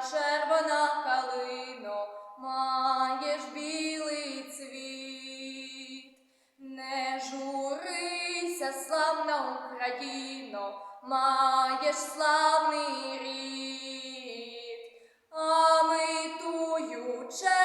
червона калино, маєш білий цвіт. Не журися, славна Україно, маєш славний рід. А ми тую червону